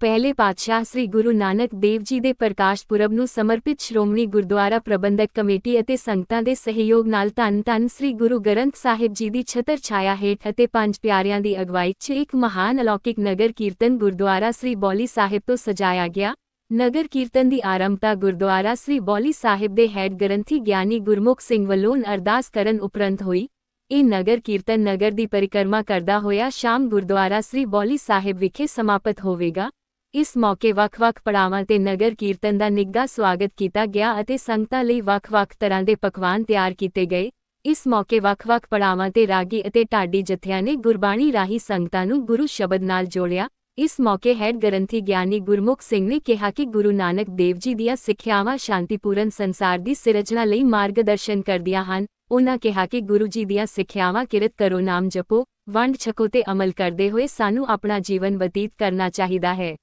ਪਹਿਲੇ ਪਾਤਸ਼ਾਹ ਸ੍ਰੀ ਗੁਰੂ ਨਾਨਕ ਦੇਵ ਜੀ ਦੇ ਪ੍ਰਕਾਸ਼ ਪੁਰਬ ਨੂੰ ਸਮਰਪਿਤ ਸ਼੍ਰੋਮਣੀ ਗੁਰਦੁਆਰਾ ਪ੍ਰਬੰਧਕ ਕਮੇਟੀ ਅਤੇ ਸੰਗਤਾਂ ਦੇ ਸਹਿਯੋਗ ਨਾਲ ਧੰਨ ਧੰਨ ਸ੍ਰੀ ਗੁਰੂ ਗ੍ਰੰਥ ਸਾਹਿਬ ਜੀ ਦੀ ਛਤਰ ਛਾਇਆ ਹੇਠ ਅਤੇ ਪੰਜ ਪਿਆਰਿਆਂ ਦੀ ਅਗਵਾਈ 'ਚ ਇੱਕ ਮਹਾਨ ਅਲੌਕਿਕ ਨਗਰ ਕੀਰਤਨ ਗੁਰਦੁਆਰਾ ਸ੍ਰੀ ਬੌਲੀ ਸਾਹਿਬ ਤੋਂ ਸਜਾਇਆ ਗਿਆ। ਨਗਰ ਕੀਰਤਨ ਦੀ ਆਰੰਭਤਾ ਗੁਰਦੁਆਰਾ ਸ੍ਰੀ ਬੌਲੀ ਸਾਹਿਬ ਦੇ ਹੈੱਡ ਗ੍ਰੰਥੀ ਗਿਆਨੀ ਗੁਰਮੁਖ ਸਿੰਘ ਵੱਲੋਂ ਅਰਦਾਸ ਕਰਨ ਉਪਰੰਤ ਹੋਈ। ਇਹ ਨਗਰ ਕੀਰਤਨ ਨਗਰ ਦੀ ਪਰਿਕਰਮਾ ਕਰਦਾ ਹੋਇਆ ਸ਼ਾਮ ਗੁਰਦੁਆਰਾ ਸ੍ਰੀ ਬੌਲੀ ਸਾਹਿਬ ਵਿਖੇ ਸਮਾਪਤ ਹੋਵੇਗਾ। ਇਸ ਮੌਕੇ ਵੱਖ-ਵੱਖ ਪੜਾਵਾਂ ਤੇ ਨਗਰ ਕੀਰਤਨ ਦਾ ਨਿੱਘਾ ਸਵਾਗਤ ਕੀਤਾ ਗਿਆ ਅਤੇ ਸੰਗਤਾਂ ਲਈ ਵੱਖ-ਵੱਖ ਤਰ੍ਹਾਂ ਦੇ ਪਕਵਾਨ ਤਿਆਰ ਕੀਤੇ ਗਏ। ਇਸ ਮੌਕੇ ਵੱਖ-ਵੱਖ ਪੜਾਵਾਂ ਤੇ ਰਾਗੀ ਅਤੇ ਢਾਡੀ ਜਥਿਆਂ ਨੇ ਗੁਰਬਾਣੀ ਰਾਹੀਂ ਸੰਗਤਾਂ ਨੂੰ ਗੁਰੂ ਸ਼ਬਦ ਨਾਲ ਜੋੜਿਆ। ਇਸ ਮੌਕੇ ਹੈਡ ਗ੍ਰੰਥੀ ਗਿਆਨੀ ਗੁਰਮੁਖ ਸਿੰਘ ਨੇ ਕਿਹਾ ਕਿ ਗੁਰੂ ਨਾਨਕ ਦੇਵ ਜੀ ਦੀਆਂ ਸਿੱਖਿਆਵਾਂ ਸ਼ਾਂਤੀਪੂਰਨ ਸੰਸਾਰ ਦੀ ਸਿਰਜਣਾ ਲਈ ਮਾਰਗਦਰਸ਼ਨ ਕਰਦੀਆਂ ਹਨ। ਉਨ੍ਹਾਂ ਕਿਹਾ ਕਿ ਗੁਰੂ ਜੀ ਦੀਆਂ ਸਿੱਖਿਆਵਾਂ ਕਿਰਤ ਕਰੋ, ਨਾਮ ਜਪੋ, ਵੰਡ ਛਕੋ ਤੇ ਅਮਲ ਕਰਦੇ ਹੋਏ ਸਾਨੂੰ ਆਪਣਾ ਜੀਵਨ ਬਤੀਤ ਕਰਨਾ ਚਾਹੀਦਾ ਹੈ।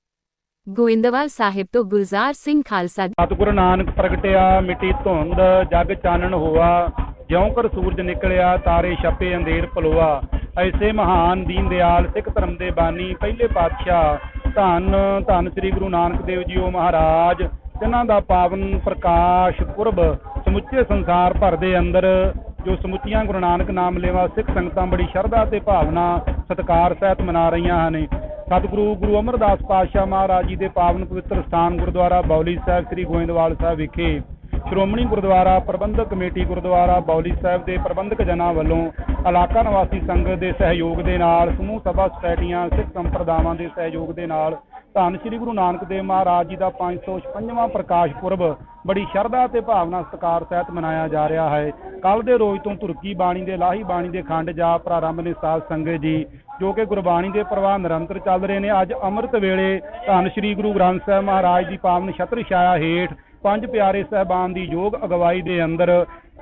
ਗੋਇੰਦਵਾਲ ਸਾਹਿਬ ਤੋਂ ਗੁਲਜ਼ਾਰ ਸਿੰਘ ਖਾਲਸਾ ਸਤਿਗੁਰੂ ਨਾਨਕ ਪ੍ਰਗਟਿਆ, ਮਿੱਟੀ ਧੁੰਦ, ਜਗ ਚਾਨਣ ਹੋਆ ਜਿਉਂ ਕਰ ਸੂਰਜ ਨਿਕਲਿਆ, ਤਾਰੇ ਛਪੇ, ਅੰਧੇਰ ਭਲੋਆ ਐਸੇ ਮਹਾਨ ਦੀਨ ਦਿਆਲ, ਸਿੱਖ ਧਰਮ ਦੇ ਬਾਨੀ, ਪਹਿਲੇ ਪਾਤਸ਼ਾਹ, ਧੰਨ ਧੰਨ ਸ੍ਰੀ ਗੁਰੂ ਨਾਨਕ ਦੇਵ ਜੀ ਉਹ ਮਹਾਰਾਜ, ਜਿਨ੍ਹਾਂ ਦਾ ਪਾਵਨ ਪ੍ਰਕਾਸ਼ ਪੁਰਬ ਸਮੁੱਚੇ ਸੰਸਾਰ ਭਰ ਦੇ ਅੰਦਰ, ਜੋ ਸਮੁੱਚੀਆਂ ਗੁਰੂ ਨਾਨਕ ਨਾਮ ਲੇਵਾ ਸਿੱਖ ਸੰਗਤਾਂ ਬੜੀ ਸ਼ਰਧਾ ਤੇ ਭਾਵਨਾ, ਸਤਿਕਾਰ ਸਹਿਤ ਮਨਾ ਰਹੀਆਂ ਹਨ। ਸਤਿਗੁਰੂ ਗੁਰੂ ਅਮਰਦਾਸ ਪਾਤਸ਼ਾਹ ਮਹਾਰਾਜ ਜੀ ਦੇ ਪਾਵਨ ਪਵਿੱਤਰ ਸਥਾਨ ਗੁਰਦੁਆਰਾ ਬੌਲੀ ਸਾਹਿਬ, ਸ੍ਰੀ ਗੋਇੰਦਵਾਲ ਸਾਹਿਬ ਵਿਖੇ ਸ਼੍ਰੋਮਣੀ ਗੁਰਦੁਆਰਾ ਪ੍ਰਬੰਧਕ ਕਮੇਟੀ ਗੁਰਦੁਆਰਾ ਬੌਲੀ ਸਾਹਿਬ ਦੇ ਪ੍ਰਬੰਧਕ ਜਨਾਂ ਵੱਲੋਂ ਇਲਾਕਾ ਨਿਵਾਸੀ ਸੰਗਤ ਦੇ ਸਹਿਯੋਗ ਦੇ ਨਾਲ ਸਮੂਹ ਸਭਾ ਸੁਸਾਇਟੀਆਂ, ਸਿੱਖ ਸੰਪਰਦਾਵਾਂ ਦੇ ਸਹਿਯੋਗ ਦੇ ਨਾਲ ਧੰਨ ਸ੍ਰੀ ਗੁਰੂ ਨਾਨਕ ਦੇਵ ਮਹਾਰਾਜ ਜੀ ਦਾ 556ਵਾਂ ਪ੍ਰਕਾਸ਼ ਪੁਰਬ ਬੜੀ ਸ਼ਰਧਾ ਤੇ ਭਾਵਨਾ ਸਤਿਕਾਰ ਸਹਿਤ ਮਨਾਇਆ ਜਾ ਰਿਹਾ ਹੈ। ਕੱਲ ਦੇ ਰੋਜ਼ ਤੋਂ ਤੁਰਕੀ ਬਾਣੀ ਦੇ, ਲਾਹੀ ਬਾਣੀ ਦੇ ਖੰਡ ਜਾ ਪ੍ਰਾਰੰਭ ਨੇ ਸਾਧ ਸੰਗਤ ਜੀ, ਜੋ ਕਿ ਗੁਰਬਾਣੀ ਦੇ ਪ੍ਰਵਾਹ ਨਿਰੰਤਰ ਚੱਲ ਰਹੇ ਨੇ। ਅੱਜ ਅੰਮ੍ਰਿਤ ਵੇਲੇ ਧੰਨ ਸ੍ਰੀ ਗੁਰੂ ਗ੍ਰੰਥ ਸਾਹਿਬ ਮਹਾਰਾਜ ਦੀ ਪਾਵਨ ਛਤਰ ਛਾਇਆ ਹੇਠ ਪੰਜ ਪਿਆਰੇ ਸਹਿਬਾਨ ਦੀ ਯੋਗ ਅਗਵਾਈ ਦੇ ਅੰਦਰ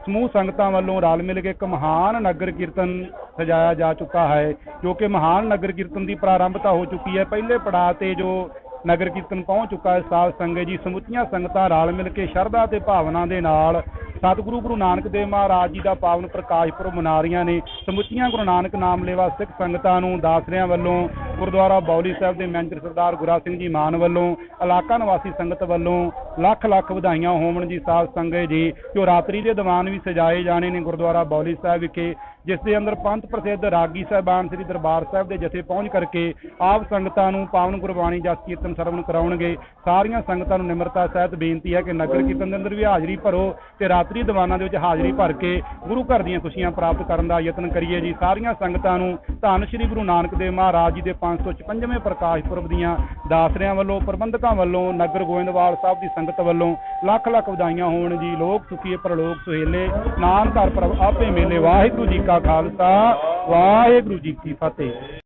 ਸਮੂਹ ਸੰਗਤਾਂ ਵੱਲੋਂ ਰਲ ਮਿਲ ਕੇ ਇੱਕ ਮਹਾਨ ਨਗਰ ਕੀਰਤਨ ਸਜਾਇਆ ਜਾ ਚੁੱਕਾ ਹੈ, ਜੋ ਕਿ ਮਹਾਨ ਨਗਰ ਕੀਰਤਨ ਦੀ ਪ੍ਰਾਰੰਭਤਾ ਹੋ ਚੁੱਕੀ ਹੈ। ਪਹਿਲੇ ਪੜਾਅ ਤੇ ਜੋ ਨਗਰ ਕੀਰਤਨ ਪਹੁੰਚ ਚੁੱਕਾ ਹੈ, ਸਾਧ ਸੰਗਤ ਜੀ, ਸਮੁੱਚੀਆਂ ਸੰਗਤਾਂ ਰਲ ਮਿਲ ਕੇ ਸ਼ਰਧਾ ਤੇ ਭਾਵਨਾ ਦੇ ਨਾਲ ਸਤਿਗੁਰੂ ਗੁਰੂ ਨਾਨਕ ਦੇਵ ਮਹਾਰਾਜ ਜੀ ਦਾ ਪਾਵਨ ਪ੍ਰਕਾਸ਼ ਪੁਰਬ ਮਨਾ ਰਹੀਆਂ ਨੇ। ਸਮੁੱਚੀਆਂ ਗੁਰੂ ਨਾਨਕ ਨਾਮ ਲੇਵਾ ਸਿੱਖ ਸੰਗਤਾਂ ਨੂੰ ਦਾਸਰਿਆਂ ਵੱਲੋਂ ਗੁਰਦੁਆਰਾ ਬੌਲੀ ਸਾਹਿਬ ਦੇ ਮੈਂਟਰ ਸਰਦਾਰ ਗੁਰਾ ਸਿੰਘ ਜੀ ਮਾਨ ਵੱਲੋਂ, ਇਲਾਕਾ ਨਿਵਾਸੀ ਸੰਗਤ ਵੱਲੋਂ ਲੱਖ ਲੱਖ ਵਧਾਈਆਂ ਹੋਵਣ ਜੀ ਸਾਧ ਸੰਗਤ ਜੀ। ਜੋ ਰਾਤਰੀ ਦੇ ਦੀਵਾਨ ਵੀ ਸਜਾਏ ਜਾਣੇ ਨੇ ਗੁਰਦੁਆਰਾ ਬੌਲੀ ਸਾਹਿਬ ਵਿਖੇ, ਜਿਸ ਦੇ ਅੰਦਰ ਪੰਥ ਪ੍ਰਸਿੱਧ ਰਾਗੀ ਸਾਹਿਬਾਨ ਸ੍ਰੀ ਦਰਬਾਰ ਸਾਹਿਬ ਦੇ ਜਥੇ ਪਹੁੰਚ ਕਰਕੇ ਆਪ ਸੰਗਤਾਂ ਨੂੰ ਪਾਵਨ ਗੁਰਬਾਣੀ ਜਸ ਕੀਰਤਨ ਸਰਵਣ ਕਰਾਉਣਗੇ। ਸਾਰੀਆਂ ਸੰਗਤਾਂ ਨੂੰ ਨਿਮਰਤਾ ਸਹਿਤ ਬੇਨਤੀ ਹੈ ਕਿ ਨਗਰ ਕੀਰਤਨ ਦੇ ਅੰਦਰ ਵੀ ਹਾਜ਼ਰੀ ਭਰੋ ਤੇ ਰਾਤਰੀ ਦੀਵਾਨਾਂ ਦੇ ਵਿੱਚ ਹਾਜ਼ਰੀ ਭਰ ਕੇ ਗੁਰੂ ਘਰ ਦੀਆਂ ਖੁਸ਼ੀਆਂ ਪ੍ਰਾਪਤ ਕਰਨ ਦਾ ਯਤਨ ਕਰੀਏ ਜੀ। ਸਾਰੀਆਂ ਸੰਗਤਾਂ ਨੂੰ ਧੰਨ ਸ੍ਰੀ ਗੁਰੂ ਨਾਨਕ ਦੇਵ ਮਹਾਰਾਜ ਜੀ ਦੇ 555ਵੇਂ ਪ੍ਰਕਾਸ਼ ਪੁਰਬ ਦੀਆਂ ਦਾਸਰਿਆਂ ਵੱਲੋਂ, ਪ੍ਰਬੰਧਕਾਂ ਵੱਲੋਂ, ਨਗਰ ਗੋਇੰਦਵਾਲ ਸਾਹਿਬ ਦੀ ਸੰਗਤ ਵੱਲੋਂ ਲੱਖ ਲੱਖ ਵਧਾਈਆਂ ਹੋਣ ਜੀ। ਲੋਕ ਸੁਖੀਏ ਪਰਲੋਕ ਸੁਹੇਲੇ। ਨਾਮ ਧਰ ਪ੍ਰਭ ਆਪੇ ਮੇਲੇ। ਵਾਹਿਗੁਰੂ ਜੀ ਕਾ ਖਾਲਸਾ, ਵਾਹਿਗੁਰੂ ਜੀ ਕੀ ਫਤਿਹ।